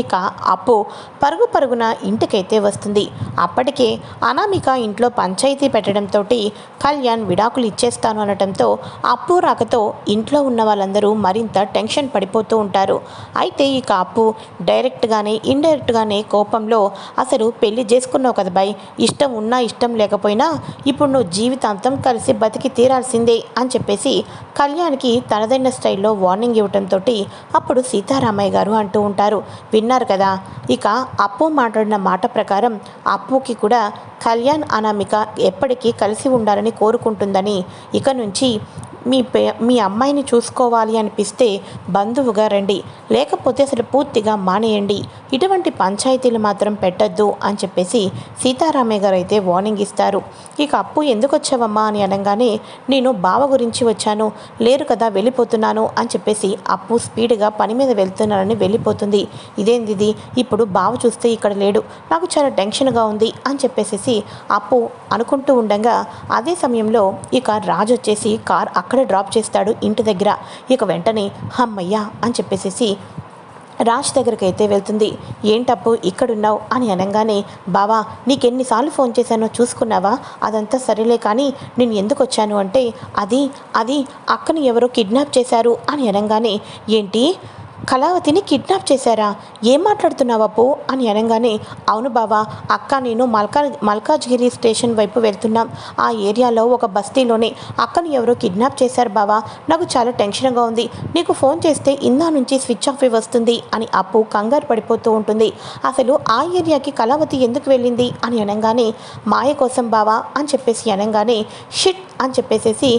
ఇక అప్పు పరుగు పరుగున ఇంటికైతే వస్తుంది. అప్పటికే అనామిక ఇంట్లో పంచాయతీ పెట్టడంతో కళ్యాణ్ విడాకులు ఇచ్చేస్తాను అనటంతో అప్పు రాకతో ఇంట్లో ఉన్న వాళ్ళందరూ మరింత టెన్షన్ పడిపోతూ ఉంటారు. అయితే ఇక అప్పు డైరెక్ట్గానే ఇండైరెక్ట్గానే కోపంలో అసలు పెళ్ళి చేసుకున్నావు కదా బాయ్ ఇష్టం ఉన్నా ఇష్టం లేకపోయినా ఇప్పుడు నువ్వు జీవితాంతం కలిసి బతికి తీరాల్సిందే అని చెప్పేసి కళ్యాణ్కి తనదైన స్టైల్లో వార్నింగ్ ఇవ్వడంతో అప్పుడు సీతారామయ్య గారు అంటూ ఉంటారు. విన్నారు కదా. ఇక అప్పు మాట్లాడిన మాట ప్రకారం అప్పుకి కూడా కళ్యాణ్ అనామిక ఎప్పటికీ కలిసి ఉండాలని కోరుకుంటుందని ఇక నుంచి మీ పే మీ అమ్మాయిని చూసుకోవాలి అనిపిస్తే బంధువుగా రండి. లేకపోతే అసలు పూర్తిగా మానేయండి. ఇటువంటి పంచాయతీలు మాత్రం పెట్టద్దు అని చెప్పేసి సీతారామయ్య గారు అయితే వార్నింగ్ ఇస్తారు. ఇక అప్పు ఎందుకు వచ్చావమ్మా అని అనగానే నేను బావ గురించి వచ్చాను. లేరు కదా వెళ్ళిపోతున్నాను అని చెప్పేసి అప్పు స్పీడ్గా పని మీద వెళ్తున్నానని వెళ్ళిపోతుంది. ఇదేంది ఇది? ఇప్పుడు బావ చూస్తే ఇక్కడ లేడు. నాకు చాలా టెన్షన్గా ఉంది అని చెప్పేసి అప్పు అనుకుంటూ ఉండగా అదే సమయంలో ఇక రాజు వచ్చేసి కార్ అక్కడ డ్రాప్ చేస్తాడు ఇంటి దగ్గర. ఇక వెంటనే హమ్మయ్యా అని చెప్పేసేసి రాజ్ దగ్గరికి అయితే వెళ్తుంది. ఏంటప్పు ఇక్కడున్నావు? అని అనగానే బావా నీకెన్నిసార్లు ఫోన్ చేశానో చూసుకున్నావా? అదంతా సరేలే కానీ నేను ఎందుకు వచ్చాను అంటే అది అది అక్కని ఎవరో కిడ్నాప్ చేశారు అని అనగానే ఏంటి? కళావతిని కిడ్నాప్ చేశారా? ఏం మాట్లాడుతున్నావు అని అనగానే అవును బావా అక్క నేను మల్కా మల్కాజ్గిరి స్టేషన్ వైపు వెళ్తున్నాం. ఆ ఏరియాలో ఒక బస్తీలోనే అక్కని ఎవరో కిడ్నాప్ చేశారు బావా. నాకు చాలా టెన్షన్గా ఉంది. నీకు ఫోన్ చేస్తే ఇందా నుంచి స్విచ్ ఆఫ్ వస్తుంది అని అప్పు కంగారు పడిపోతూ ఉంటుంది. అసలు ఆ ఏరియాకి కళావతి ఎందుకు వెళ్ళింది? అని అనగానే మాయ కోసం బావా అని చెప్పేసి అనగానే షిట్ అని చెప్పేసేసి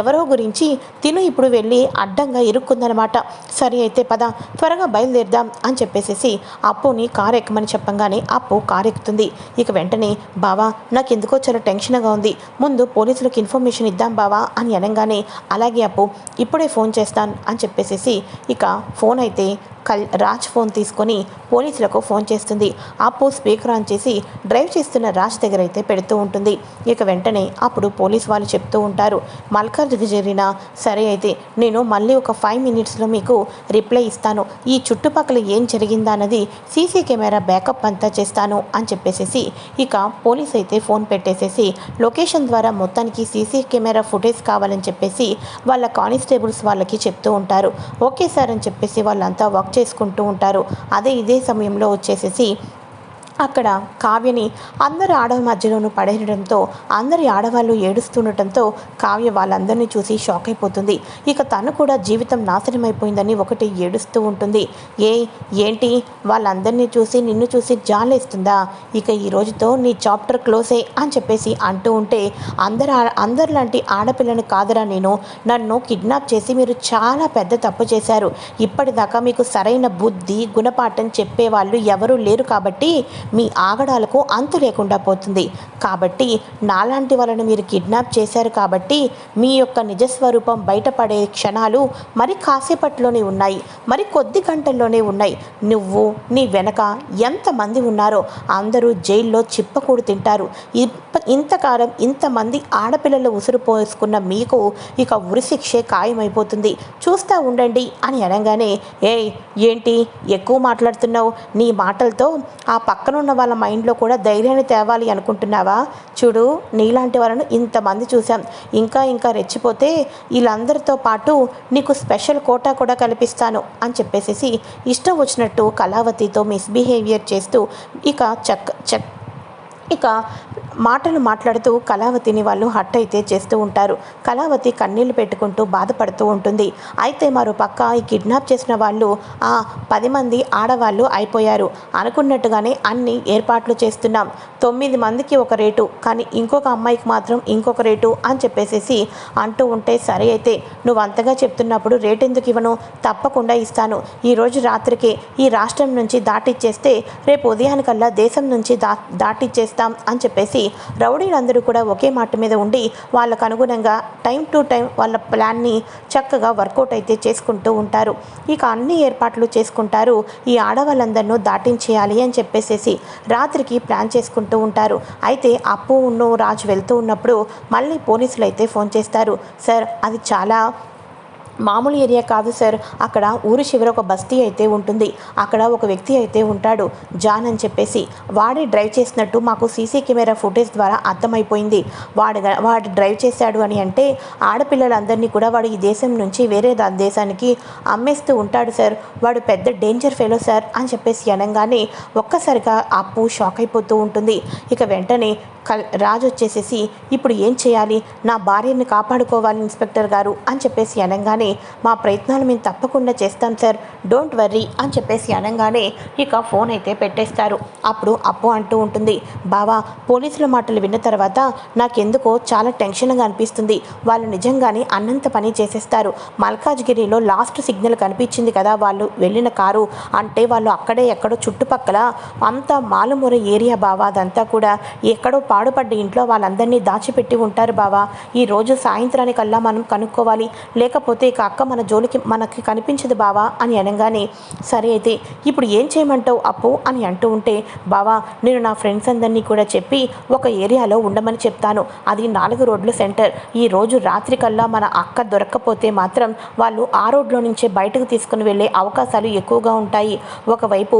ఎవరో గురించి తిను ఇప్పుడు వెళ్ళి అడ్డంగా ఇరుక్కుందనమాట. సరే అయితే పద త్వరగా బయలుదేరదాం అని చెప్పేసేసి అప్పుని కారు ఎక్కమని చెప్పంగానే అప్పు కారు ఎక్కుతుంది. ఇక వెంటనే బావా నాకు ఎందుకో చాలా టెన్షన్గా ఉంది. ముందు పోలీసులకు ఇన్ఫర్మేషన్ ఇద్దాం బావా అని అనగానే అలాగే అప్పు ఇప్పుడే ఫోన్ చేస్తాను అని చెప్పేసేసి ఇక ఫోన్ అయితే కల్ రాజ్ ఫోన్ తీసుకొని పోలీసులకు ఫోన్ చేస్తుంది. అప్పు స్పీకర్ ఆన్ చేసి డ్రైవ్ చేస్తున్న రాజ్ దగ్గర అయితే పెడుతూ ఉంటుంది. ఇక వెంటనే అప్పుడు పోలీస్ వాళ్ళు చెప్తూ ఉంటారు. మల్కాజ్కి జరిగిన సరే అయితే నేను మళ్ళీ ఒక ఫైవ్ మినిట్స్లో మీకు రిప్లై ఇస్తాను. ఈ చుట్టుపక్కల ఏం జరిగిందన్నది సీసీ కెమెరా బ్యాకప్ అంతా చేస్తాను అని చెప్పేసేసి ఇక పోలీస్ అయితే ఫోన్ పెట్టేసేసి లొకేషన్ ద్వారా మొత్తానికి సీసీ కెమెరా ఫుటేజ్ కావాలని చెప్పేసి వాళ్ళ కానిస్టేబుల్స్ వాళ్ళకి చెప్తూ ఉంటారు. ఓకే సార్ అని చెప్పేసి వాళ్ళంతా వర్క్ చేసుకుంటూ ఉంటారు. అదే ఇదే సమయంలో వచ్చేసేసి అక్కడ కావ్యని అందరు ఆడవ మధ్యలోనూ పడేయడంతో అందరి ఆడవాళ్ళు ఏడుస్తుండటంతో కావ్య వాళ్ళందరినీ చూసి షాక్ అయిపోతుంది. ఇక తను కూడా జీవితం నాశనం అయిపోయిందని ఒకటి ఏడుస్తూ ఉంటుంది. ఏ ఏంటి? వాళ్ళందరినీ చూసి నిన్ను చూసి జాలేస్తుందా? ఇక ఈ రోజుతో నీ చాప్టర్ క్లోజే అని చెప్పేసి అంటూ ఉంటే అందరు అందరిలాంటి ఆడపిల్లని కాదురా నేను. నన్ను కిడ్నాప్ చేసి మీరు చాలా పెద్ద తప్పు చేశారు. ఇప్పటిదాకా మీకు సరైన బుద్ధి గుణపాఠం చెప్పేవాళ్ళు ఎవరూ లేరు కాబట్టి మీ ఆగడాలకు అంతు లేకుండా పోతుంది. కాబట్టి నాలాంటి వాళ్ళని మీరు కిడ్నాప్ చేశారు కాబట్టి మీ యొక్క నిజస్వరూపం బయటపడే క్షణాలు మరి కాసేపట్లోనే ఉన్నాయి. మరి కొద్ది గంటల్లోనే ఉన్నాయి. నువ్వు నీ వెనక ఎంతమంది ఉన్నారో అందరూ జైల్లో చిప్పకూడు తింటారు. ఇంతకాలం ఇంతమంది ఆడపిల్లలు ఉసురు పోసుకున్న మీకు ఇక ఉరిశిక్షే ఖాయమైపోతుంది. చూస్తూ ఉండండి అని అనగానే ఏ ఏంటి? ఎక్కువ మాట్లాడుతున్నావు? నీ మాటలతో ఆ పక్కన ఉన్న వాళ్ళ మైండ్లో కూడా ధైర్యాన్ని తేవాలి అనుకుంటున్నావా? చూడు నీలాంటి వాళ్ళను ఇంతమంది చూసాం ఇంకా ఇంకా రెచ్చిపోతే వీళ్ళందరితో పాటు నీకు స్పెషల్ కోటా కూడా కల్పిస్తాను. అని చెప్పేసేసి ఇష్టం వచ్చినట్టు కళావతితో మిస్బిహేవియర్ చేస్తూ ఇక చక్ చక్ ఇక మాటలు మాట్లాడుతూ కళావతిని వాళ్ళు హట్ అయితే చేస్తూ ఉంటారు. కళావతి కన్నీళ్ళు పెట్టుకుంటూ బాధపడుతూ ఉంటుంది. అయితే మరో పక్క ఈ కిడ్నాప్ చేసిన వాళ్ళు ఆ పది మంది ఆడవాళ్ళు అయిపోయారు. అనుకున్నట్టుగానే అన్ని ఏర్పాట్లు చేస్తున్నాం. తొమ్మిది మందికి ఒక రేటు కానీ ఇంకొక అమ్మాయికి మాత్రం ఇంకొక రేటు అని చెప్పేసేసి అంటూ ఉంటే సరే అయితే నువ్వు అంతగా చెప్తున్నప్పుడు రేట్ ఎందుకు ఇవ్వను? తప్పకుండా ఇస్తాను. ఈరోజు రాత్రికే ఈ రాష్ట్రం నుంచి దాటిచ్చేస్తే రేపు ఉదయానికల్లా దేశం నుంచి దా దాటిచ్చేస్తాం అని చెప్పేసి రౌడీలందరూ కూడా ఒకే మాట మీద ఉండి వాళ్ళకు అనుగుణంగా టైం టు టైం వాళ్ళ ప్లాన్ని చక్కగా వర్కౌట్ అయితే చేసుకుంటూ ఉంటారు. ఇక అన్ని ఏర్పాట్లు చేసుకుంటారు. ఈ ఆడవాళ్ళందరినూ దాటించేయాలి అని చెప్పేసేసి రాత్రికి ప్లాన్ చేసుకుంటూ ఉంటారు. అయితే అప్పు ఉన్ను రాజు వెళ్తూ ఉన్నప్పుడు మళ్ళీ పోలీసులు అయితే ఫోన్ చేస్తారు. సార్ అది చాలా మామూలు ఏరియా కాదు సార్. అక్కడ ఊరి చివర ఒక బస్తీ అయితే ఉంటుంది. అక్కడ ఒక వ్యక్తి అయితే ఉంటాడు జాన్ అని చెప్పేసి. వాడే డ్రైవ్ చేసినట్టు మాకు సీసీ కెమెరా ఫుటేజ్ ద్వారా అర్థమైపోయింది. వాడు వాడు డ్రైవ్ చేశాడు అని అంటే ఆడపిల్లలందరినీ కూడా వాడు ఈ దేశం నుంచి వేరే దేశానికి అమ్మేస్తూ ఉంటాడు సార్. వాడు పెద్ద డేంజర్ ఫెలో సార్ అని చెప్పేసి అనగానే ఒక్కసారిగా అప్పు షాక్ అయిపోతూ ఉంటుంది. ఇక వెంటనే రాజు వచ్చేసేసి ఇప్పుడు ఏం చేయాలి? నా భార్యని కాపాడుకోవాలి ఇన్స్పెక్టర్ గారు అని చెప్పేసి అనగానే మా ప్రయత్నాలు మేము తప్పకుండా చేస్తాం సార్. డోంట్ వర్రీ అని చెప్పేసి అనగానే ఇక ఫోన్ అయితే పెట్టేస్తారు. అప్పుడు అప్పు అంటూ ఉంటుంది. బావా పోలీసుల మాటలు విన్న తర్వాత నాకెందుకో చాలా టెన్షన్గా అనిపిస్తుంది. వాళ్ళు నిజంగానే అన్నంత పని చేసేస్తారు. మల్కాజ్గిరిలో లాస్ట్ సిగ్నల్ కనిపించింది కదా వాళ్ళు వెళ్ళిన కారు. అంటే వాళ్ళు అక్కడే ఎక్కడో చుట్టుపక్కల అంత మాలుమూర ఏరియా బావా అదంతా కూడా ఎక్కడో పాడుపడ్డ ఇంట్లో వాళ్ళందరినీ దాచిపెట్టి ఉంటారు బావా. ఈ రోజు సాయంత్రానికల్లా మనం కనుక్కోవాలి. లేకపోతే ఇక అక్క మన జోలికి మనకి కనిపించదు బావా అని అనగానే సరే అయితే ఇప్పుడు ఏం చేయమంటావు అప్పు అని అంటూ ఉంటే బావా నేను నా ఫ్రెండ్స్ అందరినీ కూడా చెప్పి ఒక ఏరియాలో ఉండమని చెప్తాను. అది నాలుగు రోడ్ల సెంటర్. ఈ రోజు రాత్రికల్లా మన అక్క దొరక్కపోతే మాత్రం వాళ్ళు ఆ రోడ్లో నుంచే బయటకు తీసుకుని వెళ్ళే అవకాశాలు ఎక్కువగా ఉంటాయి. ఒకవైపు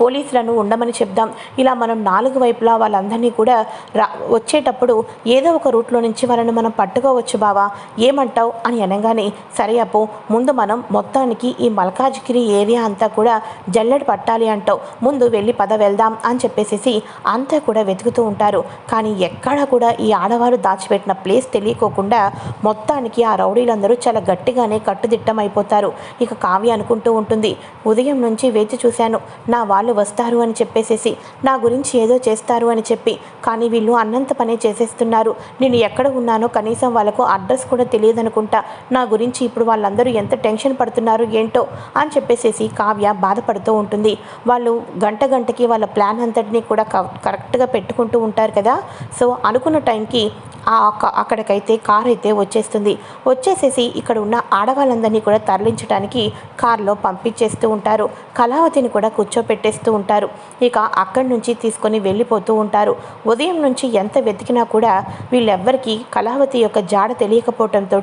పోలీసులను ఉండమని చెప్దాం. ఇలా మనం నాలుగు వైపులా వాళ్ళందరినీ కూడా రా వచ్చేటప్పుడు ఏదో ఒక రూట్లో నుంచి వాళ్ళని మనం పట్టుకోవచ్చు బావా. ఏమంటావు? అని అనగానే సరే అప్పు ముందు మనం మొత్తానికి ఈ మల్కాజ్గిరి ఏరియా అంతా కూడా జల్లెడ పట్టాలి అంటావు. ముందు వెళ్ళి పద వెళ్దాం అని చెప్పేసేసి అంతా కూడా వెతుకుతూ ఉంటారు. కానీ ఎక్కడా కూడా ఈ ఆడవారు దాచిపెట్టిన ప్లేస్ తెలియకోకుండా మొత్తానికి ఆ రౌడీలందరూ చాలా గట్టిగానే కట్టుదిట్టం అయిపోతారు ఇక కావ్య అనుకుంటూ ఉంటుంది ఉదయం నుంచి వేచి చూశాను. నా వాళ్ళు వస్తారు అని చెప్పేసేసి నా గురించి ఏదో చేస్తారు అని చెప్పి కానీ వీళ్ళు అన్నంత పనే చేసేస్తున్నారు. నేను ఎక్కడ ఉన్నానో కనీసం వాళ్ళకు అడ్రస్ కూడా తెలియదనుకుంటా. నా గురించి ఇప్పుడు వాళ్ళందరూ ఎంత టెన్షన్ పడుతున్నారు ఏంటో అని చెప్పేసేసి కావ్య బాధపడుతూ ఉంటుంది. వాళ్ళు గంట గంటకి వాళ్ళ ప్లాన్ అంతటినీ కూడా క- కరెక్ట్గా పెట్టుకుంటూ ఉంటారు కదా. సో అనుకున్న టైంకి ఆ అక్కడికైతే కార్ అయితే వచ్చేస్తుంది. వచ్చేసేసి ఇక్కడ ఉన్న ఆడవాళ్ళందరినీ కూడా తరలించడానికి కారులో పంపించేస్తూ ఉంటారు. కళావతిని కూడా కూర్చోపెట్టేస్తూ ఉంటారు. ఇక అక్కడి నుంచి తీసుకొని వెళ్ళిపోతూ ఉంటారు. ఉదయం నుంచి ఎంత వెతికినా కూడా వీళ్ళెవ్వరికీ కళావతి యొక్క జాడ తెలియకపోవడంతో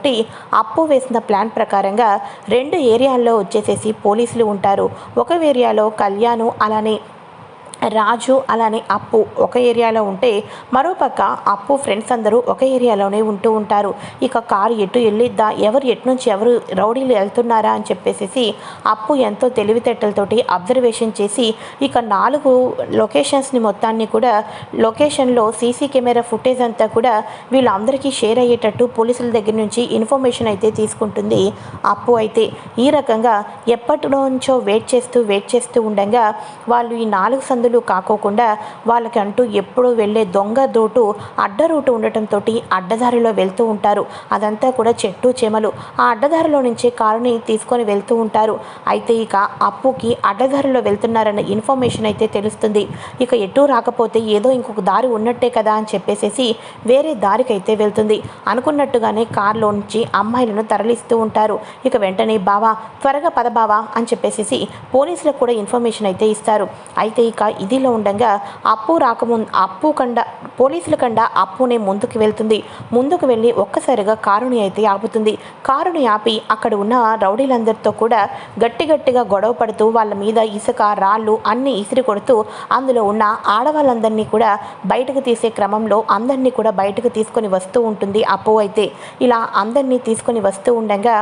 అప్పు వేసిన ప్లాన్ ప్రకారంగా రెండు ఏరియాల్లో వచ్చేసేసి పోలీసులు ఉంటారు. ఒక ఏరియాలో కళ్యాణు అలానే రాజు అలానే అప్పు ఒక ఏరియాలో ఉంటే మరోపక్క అప్పు ఫ్రెండ్స్ అందరూ ఒక ఏరియాలోనే ఉంటూ ఉంటారు. ఇక కారు ఎటు వెళ్ళిద్దా ఎవరు ఎటు నుంచి ఎవరు రౌడీలు వెళ్తున్నారా అని చెప్పేసి అప్పు ఎంతో తెలివితేటలతోటి అబ్జర్వేషన్ చేసి ఇక నాలుగు లొకేషన్స్ని మొత్తాన్ని కూడా లొకేషన్లో సీసీ కెమెరా ఫుటేజ్ అంతా కూడా వీళ్ళందరికీ షేర్ అయ్యేటట్టు పోలీసుల దగ్గర నుంచి ఇన్ఫర్మేషన్ అయితే తీసుకుంటుంది అప్పు అయితే. ఈ రకంగా ఎప్పటి నుంచో వెయిట్ చేస్తూ వెయిట్ చేస్తూ ఉండగా వాళ్ళు ఈ నాలుగు సందులు కాకోకుండా వాళ్ళకి అంటూ ఎప్పుడూ వెళ్ళే దొంగ దోటు అడ్డ రూటు ఉండటంతో అడ్డదారిలో వెళ్తూ ఉంటారు. అదంతా కూడా చెట్టు చేమలు. ఆ అడ్డదారిలో నుంచి కారుని తీసుకొని వెళ్తూ ఉంటారు. అయితే ఇక అప్పుకి అడ్డదారిలో వెళ్తున్నారన్న ఇన్ఫర్మేషన్ అయితే తెలుస్తుంది. ఇక ఎటు రాకపోతే ఏదో ఇంకొక దారి ఉన్నట్టే కదా అని చెప్పేసేసి వేరే దారికైతే వెళ్తుంది. అనుకున్నట్టుగానే కారులో నుంచి అమ్మాయిలను తరలిస్తూ ఉంటారు. ఇక వెంటనే బావా త్వరగా పద బావా అని చెప్పేసేసి పోలీసులకు కూడా ఇన్ఫర్మేషన్ అయితే ఇస్తారు. అయితే ఇక ఇదిలో ఉండగా అప్పు రాకముందు అప్పు కండ పోలీసుల కండ అప్పునే ముందుకు వెళ్తుంది. ముందుకు వెళ్ళి ఒక్కసారిగా కారుని అయితే ఆపుతుంది. కారుని ఆపి అక్కడ ఉన్న రౌడీలందరితో కూడా గట్టి గట్టిగా గొడవ పడుతూ వాళ్ళ మీద ఇసుక రాళ్ళు అన్ని ఇసిరి కొడుతూ అందులో ఉన్న ఆడవాళ్ళందరినీ కూడా బయటకు తీసే క్రమంలో అందరినీ కూడా బయటకు తీసుకొని వస్తూ ఉంటుంది అప్పు అయితే. ఇలా అందరినీ తీసుకొని వస్తూ ఉండగా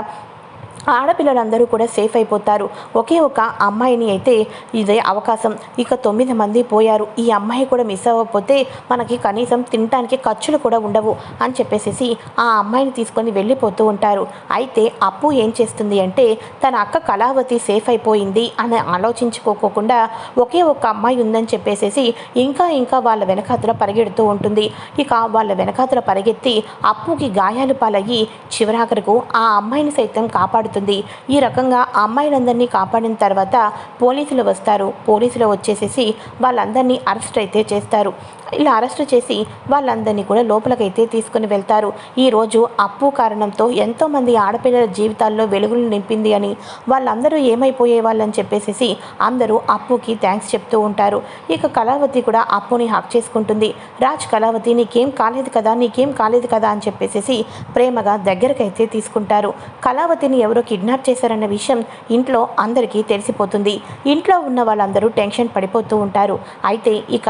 ఆడపిల్లలందరూ కూడా సేఫ్ అయిపోతారు. ఒకే ఒక అమ్మాయిని అయితే ఇదే అవకాశం. ఇక తొమ్మిది మంది పోయారు. ఈ అమ్మాయి కూడా మిస్ అవ్వకపోతే మనకి కనీసం తినడానికి ఖర్చులు కూడా ఉండవు అని చెప్పేసి ఆ అమ్మాయిని తీసుకొని వెళ్ళిపోతూ ఉంటారు. అయితే అప్పు ఏం చేస్తుంది అంటే తన అక్క కళావతి సేఫ్ అయిపోయింది అని ఆలోచించుకోకుండా ఒకే ఒక అమ్మాయి ఉందని చెప్పేసేసి ఇంకా ఇంకా వాళ్ళ వెనకాతల పరిగెడుతూ ఉంటుంది. ఇక వాళ్ళ వెనకాతల పరిగెత్తి అప్పుకి గాయాలు పాలయ్యి చివరాఖరకు ఆ అమ్మాయిని సైతం కాపాడుతూ అవుతుంది ఈ రకంగా ఆ అమ్మాయిలందరినీ కాపాడిన తర్వాత పోలీసులు వస్తారు. పోలీసులు వచ్చేసేసి వాళ్ళందరినీ అరెస్ట్ అయితే చేస్తారు. ఇలా అరెస్ట్ చేసి వాళ్ళందరినీ కూడా లోపలికైతే తీసుకుని వెళ్తారు. ఈరోజు అప్పు కారణంతో ఎంతోమంది ఆడపిల్లల జీవితాల్లో వెలుగులు నింపింది అని వాళ్ళందరూ ఏమైపోయే వాళ్ళని చెప్పేసేసి అందరూ అప్పుకి థ్యాంక్స్ చెప్తూ ఉంటారు. ఇక కళావతి కూడా అప్పుని హక్ చేసుకుంటుంది. రాజ్ కళావతి నీకేం కాలేదు కదా నీకేం కాలేదు కదా అని చెప్పేసేసి ప్రేమగా దగ్గరకైతే తీసుకుంటారు. కళావతిని ఎవరో కిడ్నాప్ చేశారన్న విషయం ఇంట్లో అందరికీ తెలిసిపోతుంది. ఇంట్లో ఉన్న వాళ్ళందరూ టెన్షన్ పడిపోతూ ఉంటారు. అయితే ఇక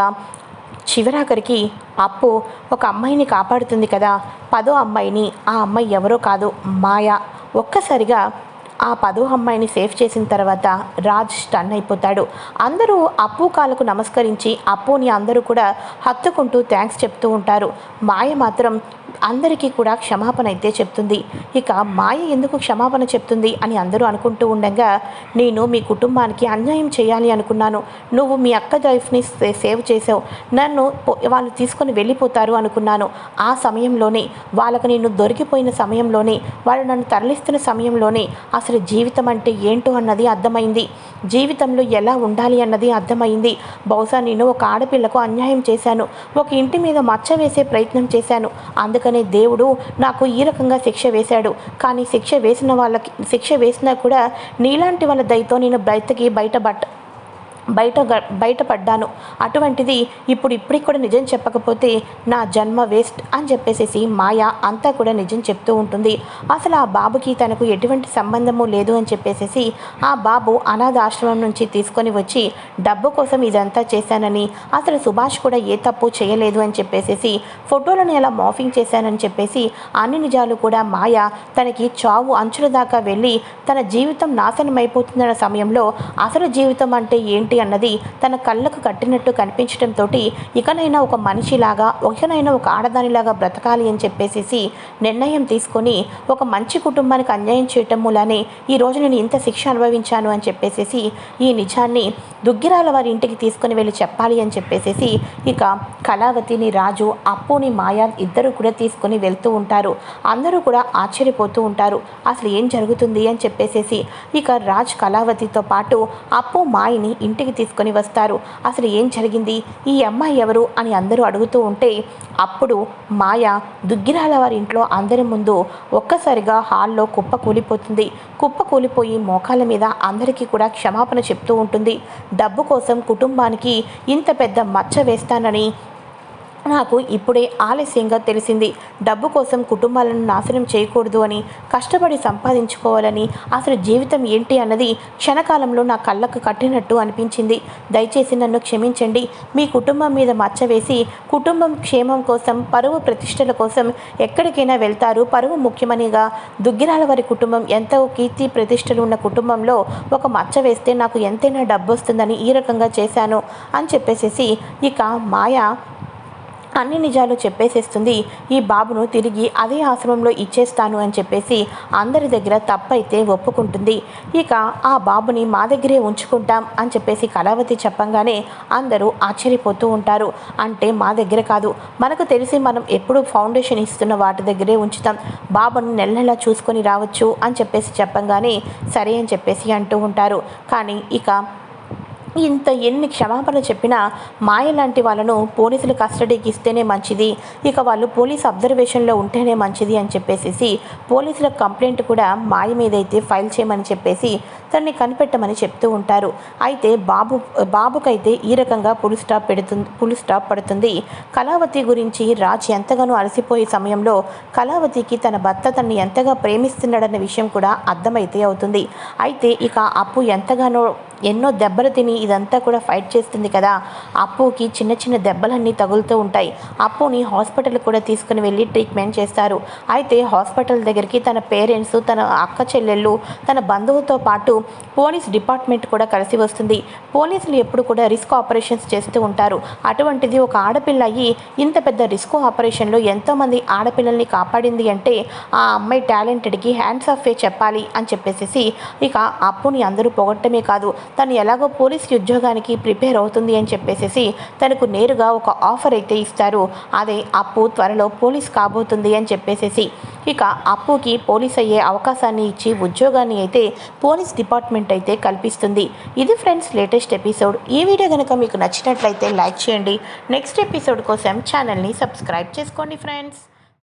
చివరాఖరికి అప్పు ఒక అమ్మాయిని కాపాడుతుంది కదా. పదో అమ్మాయిని ఆ అమ్మాయి ఎవరో కాదు మాయ. ఒక్కసారిగా ఆ పదో అమ్మాయిని సేఫ్ చేసిన తర్వాత రాజ్ స్టన్ అయిపోతాడు. అందరూ అప్పు కాలకు నమస్కరించి అప్పుని అందరూ కూడా హత్తుకుంటూ థ్యాంక్స్ చెప్తూ ఉంటారు. మాయ మాత్రం అందరికీ కూడా క్షమాపణ అయితే చెప్తుంది. ఇక మాయ ఎందుకు క్షమాపణ చెప్తుంది అని అందరూ అనుకుంటూ ఉండగా నేను మీ కుటుంబానికి అన్యాయం చేయాలి అనుకున్నాను. నువ్వు మీ అక్క లైఫ్ని సే- సేవ్ చేసావు. నన్ను వాళ్ళు తీసుకొని వెళ్ళిపోతారు అనుకున్నాను. ఆ సమయంలోనే వాళ్ళకు నేను దొరికిపోయిన సమయంలోనే వాళ్ళు నన్ను తరలిస్తున్న సమయంలోనే అసలు జీవితం అంటే ఏంటో అన్నది అర్థమైంది. జీవితంలో ఎలా ఉండాలి అన్నది అర్థమైంది. బహుశా నేను ఒక ఆడపిల్లకు అన్యాయం చేశాను. ఒక ఇంటి మీద మచ్చ వేసే ప్రయత్నం చేశాను. అందుకనే దేవుడు నాకు ఈ రకంగా శిక్ష వేశాడు. కానీ శిక్ష వేసిన వాళ్ళకి శిక్ష వేసినా కూడా నీలాంటి వాళ్ళ దయతో నేను బయటకి బయటపడ్డ బయట బయటపడ్డాను అటువంటిది ఇప్పుడు ఇప్పటికి కూడా నిజం చెప్పకపోతే నా జన్మ వేస్ట్ అని చెప్పేసేసి మాయ అంతా కూడా నిజం చెప్తూ ఉంటుంది. అసలు ఆ బాబుకి తనకు ఎటువంటి సంబంధము లేదు అని చెప్పేసేసి ఆ బాబు అనాథ ఆశ్రమం నుంచి తీసుకొని వచ్చి డబ్బు కోసం ఇదంతా చేశానని అసలు సుభాష్ కూడా ఏ తప్పు చేయలేదు అని చెప్పేసేసి ఫోటోలను ఎలా మాఫింగ్ చేశానని చెప్పేసి అన్ని నిజాలు కూడా మాయ తనకి చావు అంచుల దాకా వెళ్ళి తన జీవితం నాశనం అయిపోతుందన్న సమయంలో అసలు జీవితం అంటే ఏంటి అన్నది తన కళ్ళకు కట్టినట్టు కనిపించడంతో ఇకనైనా ఒక మనిషిలాగా ఒకనైనా ఒక ఆడదానిలాగా బ్రతకాలి అని చెప్పేసి నిర్ణయం తీసుకొని ఒక మంచి కుటుంబానికి అన్యాయం చేయటం మూలానే ఈ రోజు నేను ఇంత శిక్ష అనుభవించాను అని చెప్పేసి ఈ నిజాన్ని దుగ్గిరాల వారి ఇంటికి తీసుకొని వెళ్ళి చెప్పాలి అని చెప్పేసి ఇక కళావతిని రాజు అప్పుని మాయా ఇద్దరు కూడా తీసుకొని వెళ్తూ ఉంటారు. అందరూ కూడా ఆశ్చర్యపోతూ ఉంటారు. అసలు ఏం జరుగుతుంది అని చెప్పేసేసి ఇక రాజ్ కళావతితో పాటు అప్పు మాయని ఇంటికి తీసుకొని వస్తారు. అసలు ఏం జరిగింది? ఈ అమ్మాయి ఎవరు? అని అందరూ అడుగుతూ ఉంటే అప్పుడు మాయ దుగ్గిరాల వారి ఇంట్లో అందరి ముందు ఒక్కసారిగా హాల్లో కుప్ప కూలిపోతుంది. కుప్ప కూలిపోయి మోకాళ్ళ మీద అందరికీ కూడా క్షమాపణ చెప్తూ ఉంటుంది. డబ్బు కోసం కుటుంబానికి ఇంత పెద్ద మచ్చ వేస్తానని నాకు ఇప్పుడే ఆలస్యంగా తెలిసింది. డబ్బు కోసం కుటుంబాలను నాశనం చేయకూడదు అని కష్టపడి సంపాదించుకోవాలని అసలు జీవితం ఏంటి అన్నది క్షణకాలంలో నా కళ్ళకు కట్టినట్టు అనిపించింది. దయచేసి నన్ను క్షమించండి. మీ కుటుంబం మీద మచ్చ వేసి కుటుంబం క్షేమం కోసం పరువు ప్రతిష్టల కోసం ఎక్కడికైనా వెళ్తారు. పరువు ముఖ్యమనిగా దుగ్గిరాల వారి కుటుంబం ఎంతో కీర్తి ప్రతిష్టలు ఉన్న కుటుంబంలో ఒక మచ్చ వేస్తే నాకు ఎంతైనా డబ్బు వస్తుందని ఈ రకంగా చేశాను అని చెప్పేసేసి ఇక మాయ అన్ని నిజాలు చెప్పేసేస్తుంది. ఈ బాబును తిరిగి అదే ఆశ్రమంలో ఇచ్చేస్తాను అని చెప్పేసి అందరి దగ్గర తప్పైతే ఒప్పుకుంటుంది. ఇక ఆ బాబుని మా దగ్గరే ఉంచుకుంటాం అని చెప్పేసి కళావతి చెప్పంగానే అందరూ ఆశ్చర్యపోతూ ఉంటారు. అంటే మా దగ్గర కాదు. మనకు తెలిసి మనం ఎప్పుడు ఫౌండేషన్ ఇస్తున్న వాటి దగ్గరే ఉంచుతాం. బాబును నెల నెల చూసుకొని రావచ్చు అని చెప్పేసి చెప్పంగానే సరే అని చెప్పేసి అంటూ ఉంటారు. కానీ ఇక ఇంత ఎన్ని క్షమాపణ చెప్పినా మాయ లాంటి వాళ్ళను పోలీసులు కస్టడీకి ఇస్తేనే మంచిది. ఇక వాళ్ళు పోలీస్ అబ్జర్వేషన్లో ఉంటేనే మంచిది అని చెప్పేసి పోలీసుల కంప్లైంట్ కూడా మాయ మీద అయితే ఫైల్ చేయమని చెప్పేసి తనని కనిపెట్టమని చెప్తూ ఉంటారు. అయితే బాబు బాబుకైతే ఈ రకంగా పులి స్టాప్ పెడుతుంది పులి స్టాప్ పడుతుంది. కళావతి గురించి రాజ్ ఎంతగానో అలసిపోయే సమయంలో కళావతికి తన భర్త తనని ఎంతగా ప్రేమిస్తున్నాడన్న విషయం కూడా అర్థమైతే అవుతుంది. అయితే ఇక అప్పు ఎంతగానో ఎన్నో దెబ్బలు తిని ఇదంతా కూడా ఫైట్ చేస్తుంది కదా. అప్పుకి చిన్న చిన్న దెబ్బలన్నీ తగులుతూ ఉంటాయి. అప్పుని హాస్పిటల్ కూడా తీసుకుని వెళ్ళి ట్రీట్మెంట్ చేస్తారు. అయితే హాస్పిటల్ దగ్గరికి తన పేరెంట్స్ తన అక్క చెల్లెళ్ళు తన బంధువుతో పాటు పోలీస్ డిపార్ట్మెంట్ కూడా కలిసి వస్తుంది. పోలీసులు ఎప్పుడు కూడా రిస్క్ ఆపరేషన్స్ చేస్తూ ఉంటారు. అటువంటిది ఒక ఆడపిల్ల అయ్యి ఇంత పెద్ద రిస్క్ ఆపరేషన్లో ఎంతోమంది ఆడపిల్లల్ని కాపాడింది అంటే ఆ అమ్మాయి టాలెంటెడ్కి హ్యాండ్స్ ఆఫ్ ఫే చెప్పాలి అని చెప్పేసి ఇక అప్పుని అందరూ పొగట్టమే కాదు. తను ఎలాగో పోలీస్ ఉద్యోగానికి ప్రిపేర్ అవుతుంది అని చెప్పేసి తనకు నేరుగా ఒక ఆఫర్ అయితే ఇస్తారు. అదే అప్పు త్వరలో పోలీస్ కాబోతుంది అని చెప్పేసేసి. ఇక అప్పుకి పోలీస్ అయ్యే అవకాశాన్ని ఇచ్చి ఉద్యోగాన్ని అయితే పోలీస్ డిపార్ట్మెంట్ అయితే కల్పిస్తుంది. ఇది ఫ్రెండ్స్ లేటెస్ట్ ఎపిసోడ్. ఈ వీడియో కనుక మీకు నచ్చినట్లయితే లైక్ చేయండి. నెక్స్ట్ ఎపిసోడ్ కోసం ఛానల్ని సబ్స్క్రైబ్ చేసుకోండి ఫ్రెండ్స్.